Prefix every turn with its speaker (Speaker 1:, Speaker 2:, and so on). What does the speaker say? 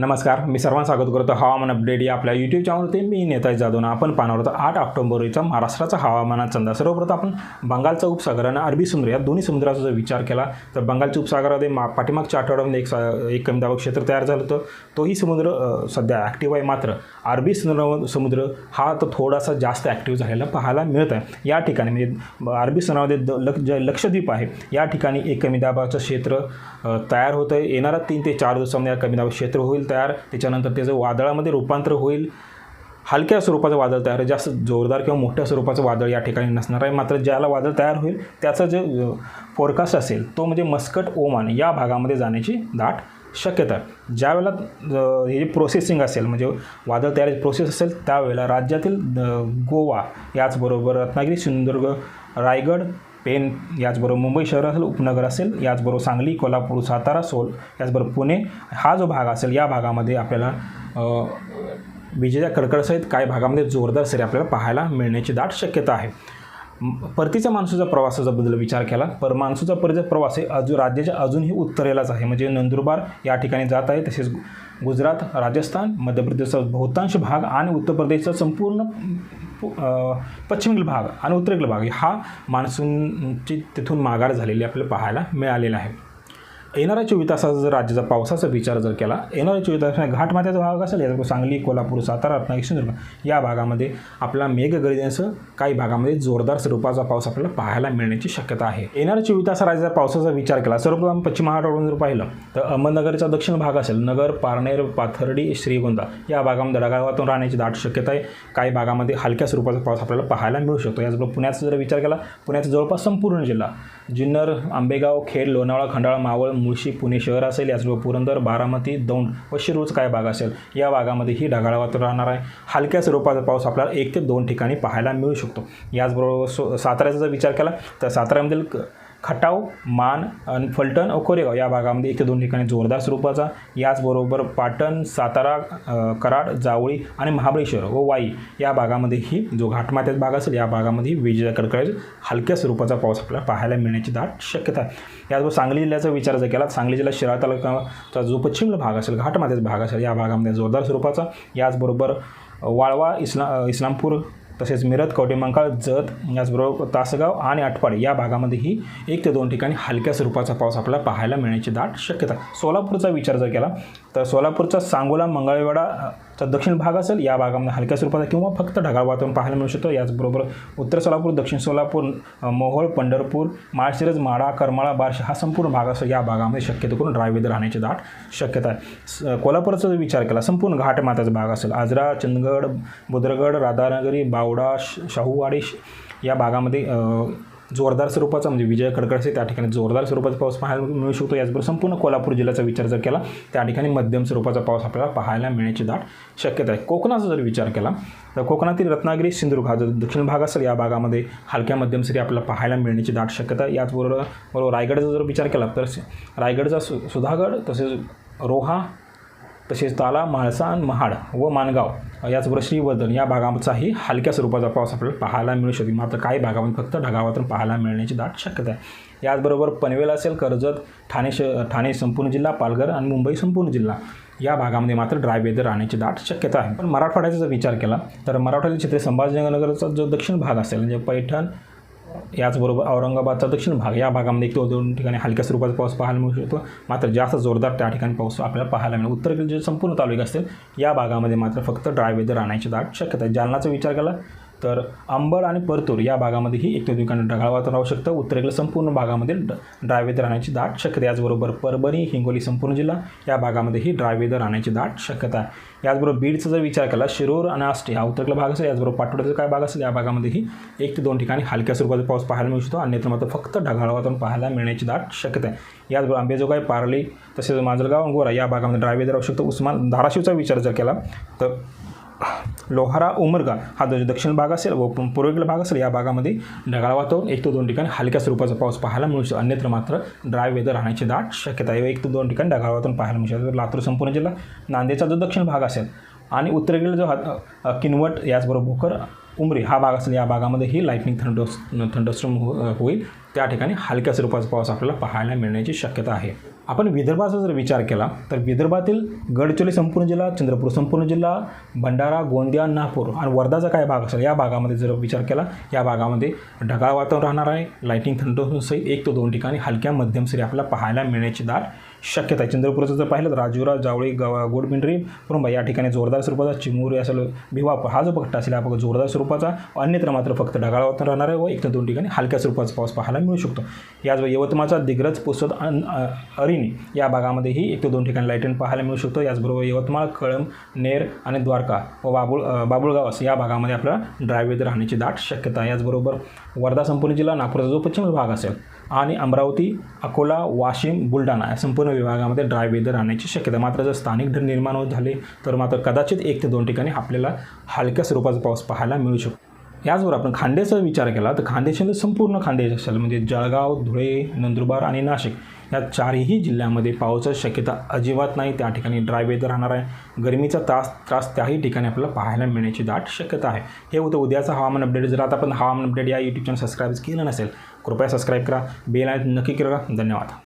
Speaker 1: नमस्कार मी सर्वांना स्वागत करतो हवामान अपडेट या आपल्या यूट्यूब चॅनलवरती मी नेताजी जाधव आपण पाहणार होतो आठ ऑक्टोबरचा महाराष्ट्राचा हवामानाचा अंदाज सर्वप्रथम आपण बंगालचा उपसागर आणि अरबी समुद्र या दोन्ही समुद्राचा जर विचार केला तर बंगालच्या उपसागरामध्ये मा पाठीमागच्या आठवड्यामध्ये एक सा एक कमी दाब क्षेत्र तयार झालं होतं. तोही समुद्र सध्या ॲक्टिव्ह आहे मात्र अरबी समुद्र समुद्र हा तर थोडासा जास्त ॲक्टिव्ह झालेला पाहायला मिळत आहे. या ठिकाणी म्हणजे अरबी समुद्रामध्ये द लक्षद्वीप आहे. या ठिकाणी एक कमी दाबाचं क्षेत्र तयार होतं येणारा तीन ते चार दिवसामध्ये या कमी दाब क्षेत्र होईल. तयार त्याच्यानंतर त्याचं वादळामध्ये रूपांतर होईल. हलक्या स्वरूपाचं वादळ तयार जास्त जोरदार किंवा मोठ्या स्वरूपाचं वादळ या ठिकाणी नसणार आहे. मात्र ज्याला वादळ तयार होईल त्याचं जे फोरकास्ट असेल तो म्हणजे मस्कट ओमान या भागामध्ये जाण्याची दाट शक्यता ज्यावेळेला हे जे प्रोसेसिंग असेल म्हणजे वादळ तयार प्रोसेस असेल त्यावेळेला राज्यातील गोवा याचबरोबर रत्नागिरी सिंधुदुर्ग रायगड पेन याचबरोबर मुंबई शहर असेल उपनगर असेल याचबरोबर सांगली कोल्हापूर सातारा सोल याचबरोबर पुणे हा जो भाग असेल या भागामध्ये आपल्याला विजेच्या कडकडसहित काही भागामध्ये जोरदार सरी आपल्याला पाहायला मिळण्याची दाट शक्यता आहे. परतीच्या मान्सूनचा प्रवासाचा बद्दल विचार केला. पर मान्सूनचा परतीचा प्रवास हे अजून राज्याच्या अजूनही उत्तरेलाच आहे. म्हणजे नंदुरबार या ठिकाणी जात आहे तसेच गुजरात राजस्थान मध्य प्रदेशचा बहुतांश भाग आणि उत्तर प्रदेशचा संपूर्ण पश्चिमेकडील भाग आणि उत्तरेकडील भाग हा मान्सूनची तिथून माघार झालेली आपल्याला पाहायला मिळालेला आहे. येणाऱ्या चोवीस तासाचा जर राज्याचा पावसाचा विचार जर केला येणाऱ्या चोवीस तासामध्ये घाटमाथ्याचा भाग असेल याचा सांगली कोल्हापूर सातारा रत्नागिरी सिंधुदुर्ग या भागामध्ये आपला मेघगर्जनेसह काही भागामध्ये जोरदार स्वरूपाचा पाऊस आपल्याला पाहायला मिळण्याची शक्यता आहे. येणाऱ्या चोवीस तास राज्याचा पावसाचा विचार केला सर्वप्रथम पश्चिम महाराष्ट्रावरून जर पाहिलं तर अहमदनगरचा दक्षिण भाग असेल नगर पारनेर पाथर्डी श्रीगोंदा या भागामध्ये ढगाळवातून राहण्याची दाट शक्यता आहे. काही भागामध्ये हलक्या स्वरूपाचा पाऊस आपल्याला पाहायला मिळू शकतो. याचबरोबर पुण्याचा जर विचार केला पुण्याचा जवळपास संपूर्ण जिल्हा जुन्नर आंबेगाव खेड लोणावळा खंडाळा मावळ मुळशी पुणे शहर असेल याचबरोबर पुरंदर बारामती दौंड व शिरूरचा काय भाग असेल या भागामध्ये ही ढगाळ वातावरण राहणार आहे. हलक्या स्वरूपाचा पाऊस आपल्याला एक ते दोन ठिकाणी पाहायला मिळू शकतो. याचबरोबर सो साताऱ्याचा जर विचार केला तर साताऱ्यामधील खटाव मान आणि फलटण कोरेगाव या भागामध्ये इथे दोन ठिकाणी जोरदार स्वरूपाचा याचबरोबर पाटण सातारा कराड जावळी आणि महाबळेश्वर व वाई या भागामध्येही जो घाटमाथ्याचा भाग असेल या भागामध्ये विजेचा कडकडाट हलक्या स्वरूपाचा पाऊस आपल्याला पाहायला मिळण्याची दाट शक्यता आहे. याचबरोबर सांगली जिल्ह्याचा विचार जर केला सांगली जिल्हा शिराळा तालुक्याचा जो पश्चिम भाग असेल घाटमाथ्याचा भाग असेल या भागामध्ये जोरदार स्वरूपाचा याचबरोबर वाळवा इस्ला इस्लामपूर तसेच मिरत कवटेमंकाळ जत याचबरोबर तासगाव आणि आटपाडी या भागामध्येही एक ते दोन ठिकाणी हलक्या स्वरूपाचा पाऊस आपल्याला पाहायला मिळण्याची दाट शक्यता सोलापूरचा विचार जर केला तर सोलापूरचा सांगोला मंगळवेढा दक्षिण भाग असेल या भागामध्ये हलक्या स्वरूपाचा किंवा फक्त ढगाळ वातावरण पाहायला मिळू शकतो. याचबरोबर उत्तर सोलापूर दक्षिण सोलापूर मोहोळ पंढरपूर माळशिरज माडा करमाळा बार्शी हा संपूर्ण भाग असेल या भागामध्ये शक्यतो करून ड्राय वेदर राहण्याची दाट शक्यता आहे. स- कोल्हापूरचा जर विचार केला संपूर्ण घाट माताचा भाग असेल आजरा चंदगड बुद्रगड राधानगरी बाव श- शाहूवाडी या भागामध्ये जोरदार स्वरूपाचा म्हणजे विजय कडकडसे त्या ठिकाणी जोरदार स्वरूपाचा पाऊस पाहायला मिळू शकतो. याचबरोबर संपूर्ण कोल्हापूर जिल्ह्याचा विचार जर केला त्या ठिकाणी मध्यम स्वरूपाचा पाऊस आपल्याला पाहायला मिळण्याची दाट शक्यता आहे. कोकणाचा जर विचार केला तर कोकणातील रत्नागिरी सिंधुदुर्ग हा जो दक्षिण भाग असेल या भागामध्ये हलक्या मध्यम सरी आपल्याला पाहायला मिळण्याची दाट शक्यता आहे. याचबरोबर बरोबर रायगडचा जर विचार केला तर रायगडचा सु सुधागड तसेच रोहा तसेच ताला म्हाळसाण महाड व माणगाव याचबरोबर श्रीवर्धन या भागाचाही हलक्या स्वरूपाचा पाऊस आपल्याला पाहायला मिळू शकतो. मात्र काही भागामध्ये फक्त ढगावातून पाहायला मिळण्याची दाट शक्यता आहे. याचबरोबर पनवेल असेल कर्जत ठाणे श ठाणे संपूर्ण जिल्हा पालघर आणि मुंबई संपूर्ण जिल्हा या भागामध्ये मात्र ड्राय वेदर राहण्याची दाट शक्यता आहे. पण मराठवाड्याचा जर विचार केला तर मराठवाड्याचे क्षेत्र संभाजीनगरचा जो दक्षिण भाग असेल म्हणजे पैठण याचबरोबर औरंगाबादचा दक्षिण भाग या भागामध्ये एक दोन ठिकाणी हलक्या स्वरूपाचा पाऊस पाहायला मिळू शकतो. मात्र जास्त जोरदार त्या ठिकाणी पाऊस आपल्याला पाहायला मिळेल. उत्तरेकडील जे संपूर्ण तालुके असतील या भागामध्ये मात्र फक्त ड्राय वेदर राहण्याची दाट शक्यता आहे. जालनाचा विचार केला तर अंबड आणि परतूर या भागामध्येही एक ते दोन ठिकाणी ढगाळ वातावरण राहू शकतं. उत्तरेकडे संपूर्ण भागामध्ये ड्रायवेदर राहण्याची दाट शक्यता याचबरोबर परभणी हिंगोली संपूर्ण जिल्हा या भागामध्येही ड्रायवेदर राहण्याची दाट शक्यता आहे. याचबरोबर बीडचा जर विचार केला शिरूर आणि आष्टी हा उत्तरेकडे भाग असेल याचबरोबर पाटोड्याचा काय भाग असेल या भागामध्येही एक ते दोन ठिकाणी हलक्या स्वरूपाचा पाऊस पाहायला मिळू शकतो. अन्यत्र मात्र फक्त ढगाळ वातावरण पाहायला मिळण्याची दाट शक्यता आहे. याचबरोबर आंबेजोगाई पारली तसेच माजलगाव गोरा या भागामध्ये ड्रायवेदर राहू शकतो. उस्मान धाराशिवचा विचार जर केला तर लोहारा उमरगा हा जो दक्षिण भाग असेल व पूर्वेकडील भाग असेल या भागामध्ये ढगाळ वातावरण एक ते दोन ठिकाणी हलक्या स्वरूपाचा पाऊस पाहायला मिळू शकतो. अन्यत्र मात्र ड्राय वेदर राहण्याची दाट शक्यता आहे व एक ते दोन ठिकाणी ढगाळ वातावरण पाहायला मिळू शकतो. लातूर संपूर्ण जिल्हा नांदेडचा जो दक्षिण भाग असेल आणि उत्तरेकडील जो हा- किनवट याचबरोबर भोकर उमरी हा भाग असेल या भागामध्ये ही लाईटनिंग थंडोस थंडोस्ट्रम हो होईल. त्या ठिकाणी हलक्या स्वरूपाचा पाऊस आपल्याला पाहायला मिळण्याची शक्यता आहे. आपण विदर्भाचा जर विचार केला तर विदर्भातील गडचिरोली संपूर्ण जिल्हा चंद्रपूर संपूर्ण जिल्हा भंडारा गोंदिया नागपूर आणि वर्धाचा काय भाग असेल या भागामध्ये जर विचार केला या भागामध्ये ढगाळ वातावरण राहणार आहे. लाईटिंग थंडोसही एक ते दोन ठिकाणी हलक्या मध्यम सरी आपल्याला पाहायला मिळण्याची दाट शक्यता आहे. चंद्रपूरचं जर पाहिलं तर राजुरा जावळी गवा गोडपिंडरी कुरुंबा या ठिकाणी जोरदार स्वरूपाचा चिमूर असेल भिवा हा जो पट्टा असेल हा जोरदार स्वरूपाचा. अन्यत्र मात्र फक्त ढगाळ वातावरण राहणार आहे व एक ते दोन ठिकाणी हलक्या स्वरूपाचा पाऊस पाहायला मिळू शकतो. याच यवतमाळचा दिग्रज पुसद अरिणी या भागामध्येही एक ते दोन ठिकाणी लाईटन पाहायला मिळू शकतो. याचबरोबर यवतमाळ कळंब नेर आणि द्वारका व बाबुळ बाबुळगाव बाबुळगावस या भागामध्ये आपल्याला ड्रायवेद राहण्याची दाट शक्यता आहे. याचबरोबर वर्धा संपूर्ण जिल्हा नागपूरचा जो पश्चिम भाग असेल आणि अमरावती अकोला वाशिम बुलढाणा या संपूर्ण विभागामध्ये ड्राय वेदर राहण्याची शक्यता. मात्र जर स्थानिक ढग निर्माण होत झाले तर मात्र कदाचित एक ते दोन ठिकाणी आपल्याला हलक्या स्वरूपाचा पाऊस पाहायला मिळू शकतो. याचबरोबर आपण खांदेचा विचार केला तर खांदेशामध्ये संपूर्ण खांदेश असेल म्हणजे जळगाव धुळे नंदुरबार आणि नाशिक या चारही जिल्ह्यामध्ये पावसाची शक्यता अजिबात नाही. त्या ठिकाणी ड्राय वेदर राहणार आहे. गरमीचा त्रास त्रास त्याही ठिकाणी आपल्याला पाहायला मिळण्याची दाट शक्यता आहे. हे होतं उद्याचं हवामान अपडेट जर आता आपण हवामान अपडेट या यूट्यूब चॅनल सबस्क्राईब केलं नसेल कृपया सबस्क्राईब करा. बेल आहे नक्की करा. धन्यवाद.